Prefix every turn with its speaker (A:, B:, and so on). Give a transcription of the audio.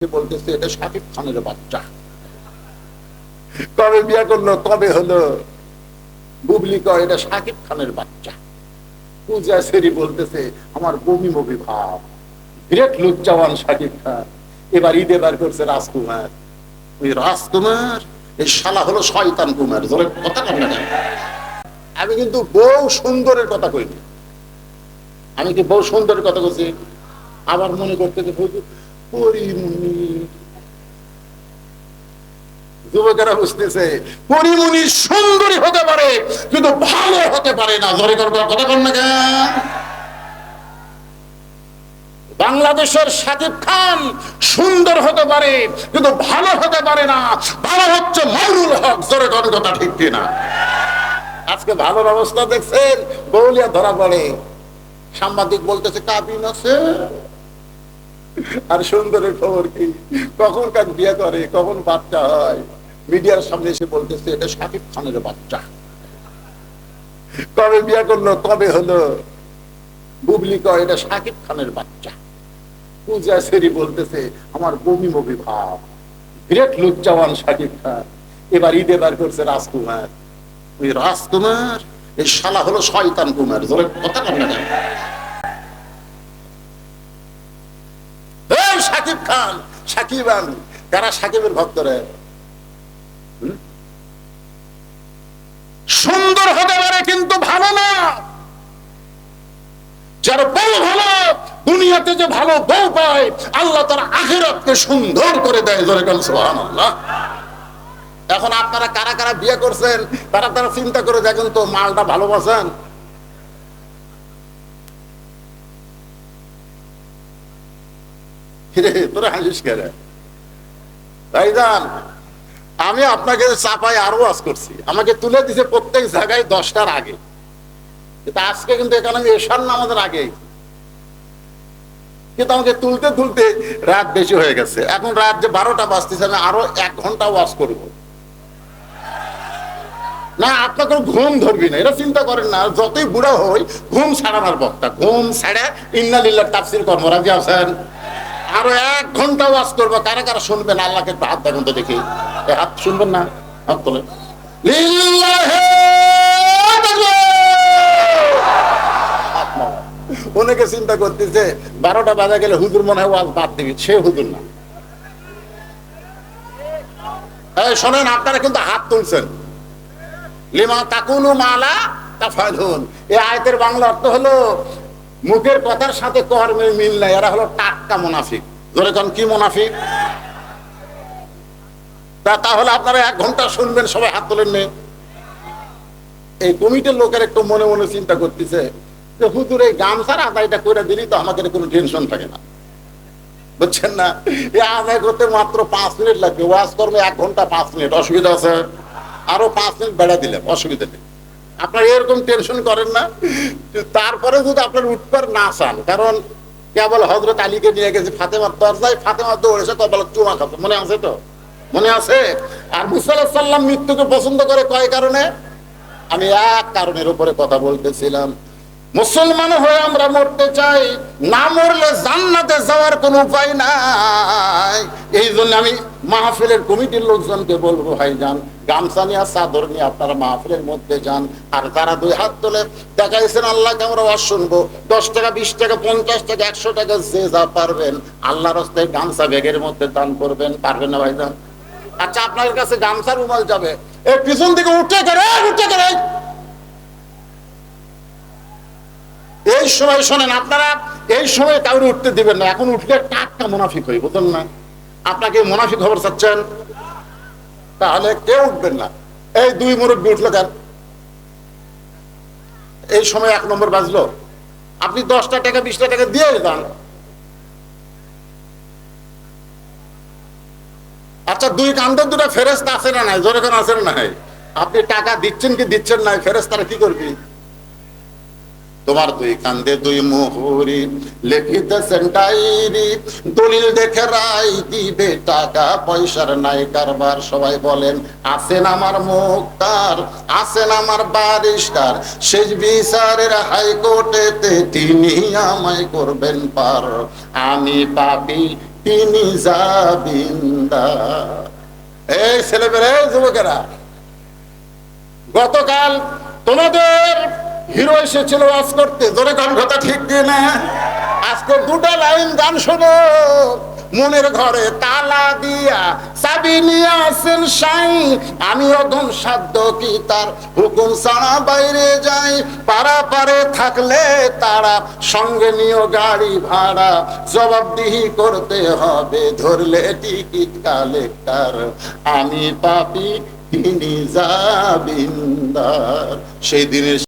A: বলতেছে এটা শাকিব খানের বাচ্চা। কবে বিয়ে করল কবে হলো? বুবলি এটা শাকিব খানের বাচ্চা। পূজা সেরি বলতেছে আমার বমি ভাব। বিরাট লুচ্চাওয়ান শাকিব খান। এবার ঈদে বার করছে রাজকুমার। ওই রাজকুমার এই শালা হলো শয়তান কুমার। জোরে কথা কেন? আমি কিন্তু বউ সুন্দরের কথা কইনি। আমি কি বউ সুন্দরের কথা বলছি আবার মনে করতে হুজুর, পরিমণি যুবকেরা বুঝতেছে পরিমণি সুন্দরী হতে পারে, কিন্তু ভালো হতে পারে না। করব কথা না বাংলাদেশের সাকিব খান সুন্দর হতে পারে, কিন্তু ভালো হতে পারে না। ভালো হচ্ছে মরুল হক। জোরে কথা ঠিক না আজকে ভালোর অবস্থা দেখছেন বৌলিয়া ধরা পড়ে। সাংবাদিক বলতেছে, কাবিন আছে? আর সুন্দরের খবর কি? কখন কাজ বিয়ে করে, কখন বাচ্চা হয়? মিডিয়ার সামনে এসে বলতেছে, এটা শাকিব খানের বাচ্চা। কবে বিয়ে করল, কবে হলো? বুবলি কয়, এটা শাকিব খানের বাচ্চা। পূজা সেরি বলতেছে, আমার বমি বমি ভাব। বিরাট লুচ্চাওয়ান শাকিব খান। এবার ঈদে বার করছে রাজকুমার। ওই রাজকুমার, এই শালা হলো শয়তান কুমার। জোরে কথা না কেন? এই সাকিব খান সাকিব আমি কারা সাকিবের ভক্তরা সুন্দর হতে পারে কিন্তু ভালো না। যার বউ ভালো, দুনিয়াতে যে ভালো বউ পায়, আল্লাহ তার আখিরাতকে সুন্দর করে দেয় জোরে কাল সুবহানাল্লাহ। এখন আপনারা কারা কারা বিয়ে করছেন, তারা তারা চিন্তা করে দেখেন তো মালটা ভালোবাসেন। তোরা হাসিস কেন? আমি আপনাকে চাপাই আরও আজ করছি। আমাকে তুলে দিছে প্রত্যেক জায়গায় দশটার আগে। আজকে কিন্তু এখানে আমি এশার নামাজের আগে কিন্তু আমাকে তুলতে তুলতে রাত বেশি হয়ে গেছে। এখন রাত যে বারোটা বাজতেছে, আমি আরও এক ঘণ্টা ওয়াশ করব। না আপনাকে ঘুম ধরবি না। এটা চিন্তা করেন না। যতই বুড়া হই, ঘুম ছাড়ানোর বক্তা। ঘুম ছাড়া ইন্নালিল্লাহ তাফসির কর্মরাজি আছেন। আরও এক ঘণ্টা ওয়াজ করব, কারা কারা শুনবেন? আল্লাহকে একটু হাত দেখুন তো দেখি। হাত শুনবেন না? হাত তোলে। অনেকে চিন্তা করতেছে, বারোটা বাজা গেলে হুজুর মনে হয় ওয়াজ বাদ দিবি। সে হুজুর না। শোনেন, আপনারা কিন্তু হাত তুলছেন। লিমা তাকুলু মালা তা তাফালুন। এই আয়তের বাংলা অর্থ হলো মুখের কথার সাথে কর্মের মিল নাই, এরা হলো টাটকা মুনাফিক। ধরে কোন, কি মুনাফিক? তাহলে আপনারা এক ঘণ্টা শুনবেন, সবাই হাত তোলেন নে। এই কমিটির লোকের একটু মনে মনে চিন্তা করতেছে যে, হুজুর, এই গামছার আদায়টা করে দিলি তো আমাদের কোনো টেনশন থাকে না। বুঝছেন না? এই আদায় করতে মাত্র পাঁচ মিনিট লাগবে। ওয়াজ করবে এক ঘণ্টা পাঁচ মিনিট। অসুবিধা আছে? আরও পাঁচ মিনিট বেড়া দিলাম অসুবিধা নেই। আপনার এরকম টেনশন করেন না। তারপরে যদি আপনার উঠবার না চান, কারণ কেবল হজরত আলীকে নিয়ে গেছে ফাতেমার দরজায় ফাতেমার দৌড়েছে কবল চুমা খাতে মনে আছে তো? মনে আছে? আর মুসাল্লাম সাল্লাম মৃত্যুকে পছন্দ করে কয় কারণে? আমি এক কারণের উপরে কথা বলতেছিলাম। মুসলমান হয়ে আমরা মরতে চাই, না মরলে জান্নাতে যাওয়ার কোনো উপায় নাই। এই জন্য আমি মাহফিলের কমিটির লোকজনকে বলব, ভাই যান, গামছা নিয়ে, চাদর নিয়ে আপনারা মাহফিলের মধ্যে যান। আর তারা দুই হাত তোলে, দেখাইছেন আল্লাহকে, আমরা ওয়াজ দশ টাকা, বিশ টাকা, পঞ্চাশ টাকা, একশো টাকা, যে যা পারবেন আল্লাহ রাস্তায় গামছা ব্যাগের মধ্যে দান করবেন। পারবেন না, ভাই যান? আচ্ছা আপনার কাছে গামছা রুমাল যাবে। এই পিছন থেকে উঠে করে উঠে করে এই সময় শোনেন, আপনারা এই সময় কাউরে উঠতে দিবেন না। এখন উঠলে টাটকা মুনাফিক হই বুঝলেন না? আপনাকে মুনাফিক খবর চাচ্ছেন? তাহলে কেউ উঠবেন না। এই দুই মুরব্বী উঠল কেন? এই সময় এক নম্বর বাজলো। আপনি দশটা টাকা, বিশটা টাকা দিয়ে দেন আচ্ছা দুই কান্দের দুটা ফেরেস্ত আছে না নাই? জোরে কোন আছে না নাই? আপনি টাকা দিচ্ছেন কি দিচ্ছেন না? ফেরেস্তারা কি করবি? তোমার দুই কান্দে দুই মোহরি। লিখিতেছেন ডায়েরি দলিল দেখে রাই দিবে টাকা, পয়সার নাই কারবার। সবাই বলেন আছেন আমার মুক্তার আছেন আমার বারিস্টার শেষ বিচারের হাইকোর্টেতে তিনি আমায় করবেন পার। আমি পাপি, তিনি যাবিন্দার এই ছেলেমেয়েরা যুবকেরা, গতকাল তোমাদের হিরো এসেছিল ওয়াজ করতে। জোরে গান কথা ঠিক দিয়ে না আজকে দুটা লাইন গান শোনো। মনের ঘরে তালা দিয়া চাবি নিয়ে আসেন সাই। আমি অধম সাধ্য কি তার হুকুম ছাড়া বাইরে যাই। পাড়া পারে থাকলে তারা সঙ্গে নিও গাড়ি ভাড়া। জবাবদিহি করতে হবে, ধরলে টিকিট কালেক্টার। আমি পাপি, তিনি যাবিন্দার সেই দিনের